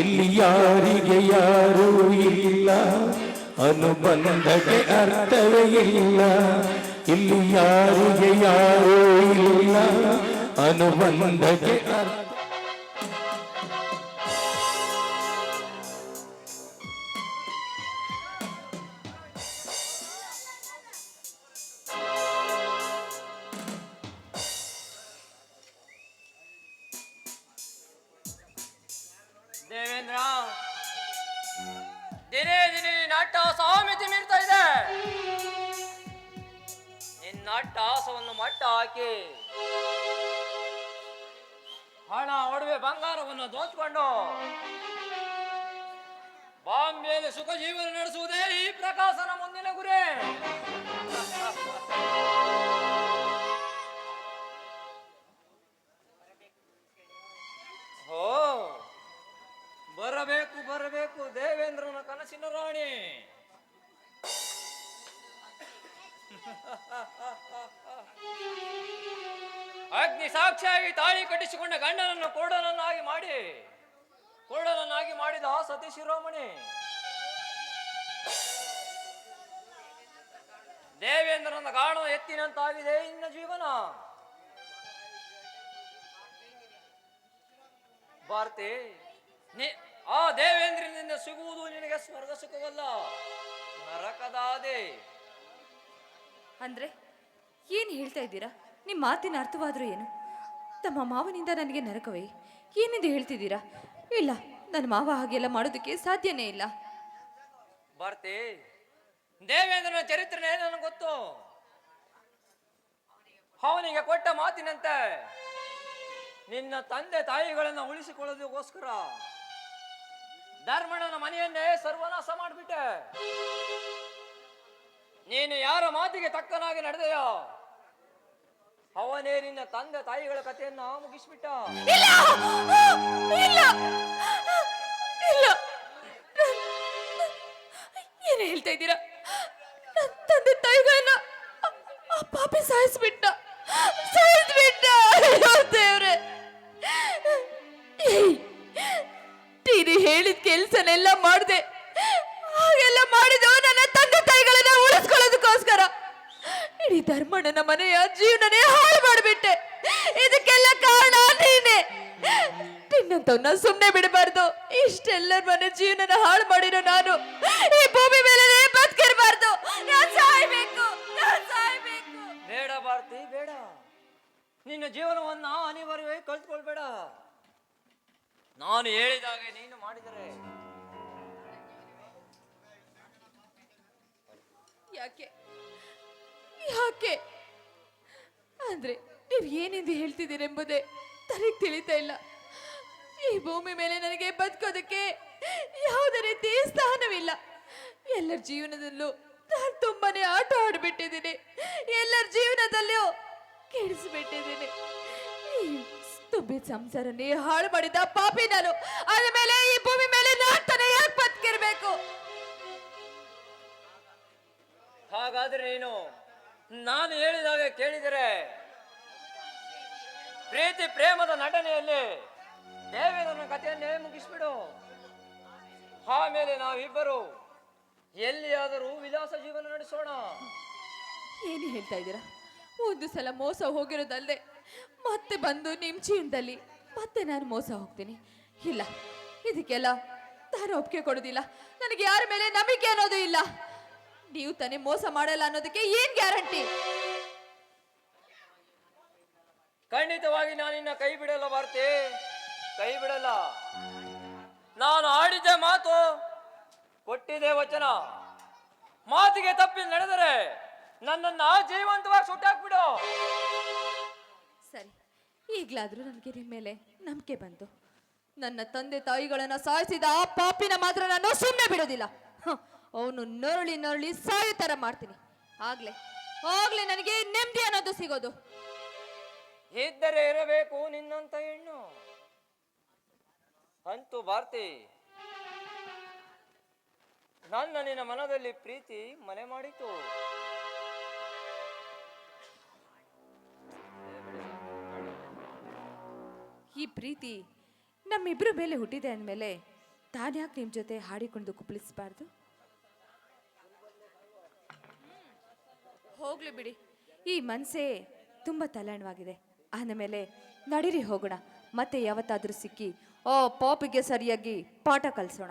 ಇಲ್ಲಿ ಯಾರಿಗೆ ಯಾರೂ ಇಲ್ಲ. ಅನುಬಂಧಕ್ಕೆ ಅರ್ಥವೇ ಇಲ್ಲ. ಇಲ್ಲಿ ಯಾರಿಗೆ ಯಾರೂ ಇಲ್ಲ. ಅನುಬಂಧಕ್ಕೆ ಅರ್ಥ ದೇವೇಂದ್ರ. ದಿನೇ ದಿನೇ ನಾಟ್ಯ ಸಾಮಿತಿ ಮೀರ್ತಾ ಇದೆ. ನಿನ್ನ ಟಾಸವನ್ನು ಮಟ್ಟ ಹಾಕಿ ಹಣ, ಒಡವೆ, ಬಂಗಾರವನ್ನು ದೋಚ್ಕೊಂಡು ಬಾಂಬೆಯಲ್ಲಿ ಸುಖ ಜೀವನ ನಡೆಸುವುದೇ ಈ ಪ್ರಕಾಶನ ರಾಣಿ. ಅಗ್ನಿ ಸಾಕ್ಷಿಯಾಗಿ ತಾಳಿ ಕಟ್ಟಿಸಿಕೊಂಡ ಗಂಡನನ್ನು ಕುರುಡನನ್ನಾಗಿ ಮಾಡಿ, ಕುರುಡನನ್ನಾಗಿ ಮಾಡಿದ ಆ ಸತಿ ಶಿರೋಮಣಿ. ದೇವೇಂದ್ರನ ಗಾಣ ಎತ್ತಿನಂತಾಗಿದೆ ಇನ್ನ ಜೀವನ. ಭಾರತಿ, ನೀ ಆ ದೇವೇಂದ್ರನಿಂದ ಸಿಗುವುದು ನಿನಗೆ ಸ್ವರ್ಗ ಸುಖವಲ್ಲ. ನರಕದಾದೆ. ಅಂದ್ರೆ ಏನು ಹೇಳ್ತಾ ಇದ್ದೀರಾ? ನಿಮ್ಮ ಮಾತಿನ ಅರ್ಥವಾದರೂ ಏನು? ತಮ್ಮ ಮಾವನಿಂದ ನನಗೆ ನರಕವೇ? ಏನಿದೆ ಹೇಳ್ತಿದ್ದೀರಾ? ಇಲ್ಲ ನನ್ನ ಮಾವ ಹಾಗೆಲ್ಲ ಮಾಡೋದಕ್ಕೆ ಸಾಧ್ಯನೇ ಇಲ್ಲ. ಭಾರತಿ ದೇವೇಂದ್ರನ ಚರಿತ್ರೆ ನನಗೆ ಗೊತ್ತು? ಅವನಿಗೆ ಕೊಟ್ಟ ಮಾತಿನಂತೆ. ನಿನ್ನ ತಂದೆ ತಾಯಿಗಳನ್ನ ಉಳಿಸಿಕೊಳ್ಳೋದಕ್ಕೋಸ್ಕರ. ಧರ್ಮಣ್ಣನ ಮನೆಯನ್ನೇ ಸರ್ವನಾಶ ಮಾಡಿಬಿಟ್ಟೆ. ನೀನು ಯಾರ ಮಾತಿಗೆ ತಕ್ಕನಾಗಿ ನಡೆದೆಯೋ, ಅವನೇ ನಿನ್ನ ತಂದೆ ತಾಯಿಗಳ ಕಥೆಯನ್ನ ಮುಗಿಸ್ಬಿಟ್ಟ. ಇಲ್ಲ ಇಲ್ಲ ಏನು ಹೇಳ್ತಾ ಇದ್ದೀರಾ? ತಂದೆ ತಾಯಿಗಳನ್ನ ಪಾಪಿ ಸಾಯಿಸ್ಬಿಟ್ಟ. ಹೇಳಿದ ಕೆಲ್ಸನೆಲ್ಲ ಮಾಡಿದೆ. ಹಾಗೆಲ್ಲ ಮಾಡಿದವ ನನ್ನ ತಂದೆ ತಾಯಿಗಳನ್ನ ಉಳಿಸ್ಕೊಳ್ಳೋದಕ್ಕೋಸ್ಕರ. ಇಡೀ ಧರ್ಮಣ್ಣನ ಮನೆಯ ಜೀವನನೇ ಹಾಳು ಮಾಡಿಬಿಟ್ಟೆ. ಇದಕ್ಕೆಲ್ಲ ಕಾರಣ ನೀನೆ. ನಿನ್ನಂತವನ್ನ ಸುಮ್ಮನೆ ಬಿಡಬಾರ್ದು. ಇಷ್ಟೆಲ್ಲರ ಮನೆ ಜೀವನನ ಹಾಳು ಮಾಡಿರೋ ನಾನು. ಈ ಭೂಮಿ ಮೇಲೆ ಬದುಕಿರಬಾರ್ದು. ಬೇಡ ಭಾರತಿ, ಬೇಡ. ನಿನ್ನ ಜೀವನವನ್ನ ಅನಿವಾರ್ಯವಾಗಿ ಕಲ್ತ್ಕೊಳ್ಬೇಡ ನಾನು ಹೇಳಿದಾಗೆ ನೀನು ಮಾಡಿದರೆ. ಯಾಕೆ? ಯಾಕೆ? ಅಂದ್ರೆ ನೀವು ಏನೆಂದು ಹೇಳ್ತಿದ್ದೀರೆಂಬುದೇ ನನಗೆ ತಿಳಿತಾ ಇಲ್ಲ. ಈ ಭೂಮಿ ಮೇಲೆ ನನಗೆ ಬದುಕೋದಕ್ಕೆ ಯಾವುದೇ ರೀತಿ ಸ್ಥಾನವಿಲ್ಲ. ಎಲ್ಲರ ಜೀವನದಲ್ಲೂ ನಾನು ತುಂಬಾನೇ ಆಟ ಆಡಿಬಿಟ್ಟಿದ್ದೀನಿ. ಎಲ್ಲರ ಜೀವನದಲ್ಲೂ ಕೆಡಿಸ್ಬಿಟ್ಟಿದ್ದೀನಿ. ತುಂಬಿ ಸಂಸಾರನೇ ಹಾಳು ಮಾಡಿದ ಪಾಪಿ ನಾನು ಆದ್ಮೇಲೆ ಈ ಭೂಮಿ ಮೇಲೆ ನಾಟನೆ ಯಾಕೆ ಬದುಕಿರ್ಬೇಕು? ಹಾಗಾದ್ರೆ ನೀನು ನಾನು ಹೇಳಿದಾಗ ಕೇಳಿದರೆ ಪ್ರೀತಿ ಪ್ರೇಮದ ನಟನೆಯಲ್ಲಿ ದೇವೇಂದ್ರನ ಕಥೆಯನ್ನೇ ಮುಗಿಸ್ಬಿಡು. ಆಮೇಲೆ ನಾವಿಬ್ಬರು ಎಲ್ಲಿಯಾದರೂ ವಿಲಾಸ ಜೀವನ ನಡೆಸೋಣ. ಏನು ಹೇಳ್ತಾ ಇದ್ದೀರಾ? ಒಂದು ಸಲ ಮೋಸ ಹೋಗಿರೋದಲ್ಲದೆ ಮತ್ತೆ ಬಂದು ನಿಮ್ಮ ಜೀವನದಲ್ಲಿ ಮತ್ತೆ ನಾನು ಮೋಸ ಹೋಗ್ತೀನಿ. ಇಲ್ಲ, ಇದಕ್ಕೆಲ್ಲ ನಾನು ಒಪ್ಪಿಗೆ ಕೊಡೋದಿಲ್ಲ. ನನಗೆ ಯಾರ ಮೇಲೆ ನಂಬಿಕೆ ಅನ್ನೋದು ಇಲ್ಲ. ನೀವು ತಾನೇ ಮೋಸ ಮಾಡಲ್ಲ ಅನ್ನೋದಕ್ಕೆ ಏನ್ ಗ್ಯಾರಂಟಿ? ಖಂಡಿತವಾಗಿ ನಾನು ನಿನ್ನ ಕೈ ಬಿಡಲ್ಲ ಭಾರತಿ. ಕೈ ಬಿಡಲ್ಲ. ನಾನು ಆಡಿದ್ದೆ ಮಾತು ಕೊಟ್ಟಿದೆ ವಚನ. ಮಾತಿಗೆ ತಪ್ಪಿ ನಡೆದರೆ ನನ್ನನ್ನ ಜೀವಂತವಾಗಿ ಸುಟ್ಟಾಕ್ಬಿಡು. ಸರಿ ಈಗಲಾದ್ರೂ ನನಗೆ ನಿಮ್ಮ ಮೇಲೆ ನಂಬಿಕೆ ಬಂತು. ನನ್ನ ತಂದೆ ತಾಯಿಗಳನ್ನ ಸಾಯಿಸಿದ ಆ ಪಾಪಿನ ಮಾತ್ರ ನಾನು ಸುಮ್ಮನೆ ಬಿಡೋದಿಲ್ಲ. ಅವನು ನರಳಿ ನರಳಿ ಸಾಯೋ ಥರ ಮಾಡ್ತೀನಿ. ಆಗ್ಲೆ ಆಗ್ಲೆ ನನಗೆ ನೆಮ್ಮದಿ ಅನ್ನೋದು ಸಿಗೋದು. ಇದ್ದರೆ ಇರಬೇಕು ನಿನ್ನಂತ ಹೆಣ್ಣು. ಅಂತೂ ಭಾರತಿ ನನ್ನ ನಿನ್ನ ಮನದಲ್ಲಿ ಪ್ರೀತಿ ಮನೆ ಮಾಡಿತು. ಈ ಪ್ರೀತಿ ನಮ್ಮಿಬ್ಬರ ಮೇಲೆ ಹುಟ್ಟಿದೆ ಅಂದಮೇಲೆ ತಾನ್ಯಾಕೆ ನಿಮ್ಮ ಜೊತೆ ಹಾಡಿಕೊಂಡು ಕುಪ್ಪಳಿಸಬಾರ್ದು? ಹೋಗ್ಲಿ ಬಿಡಿ. ಈ ಮನಸ್ಸೇ ತುಂಬ ತಲ್ಲಣವಾಗಿದೆ ಆದಮೇಲೆ ನಡೀರಿ ಹೋಗೋಣ. ಮತ್ತೆ ಯಾವತ್ತಾದರೂ ಸಿಕ್ಕಿ ಓ ಪಾಪಿಗೆ ಸರಿಯಾಗಿ ಪಾಠ ಕಲಿಸೋಣ.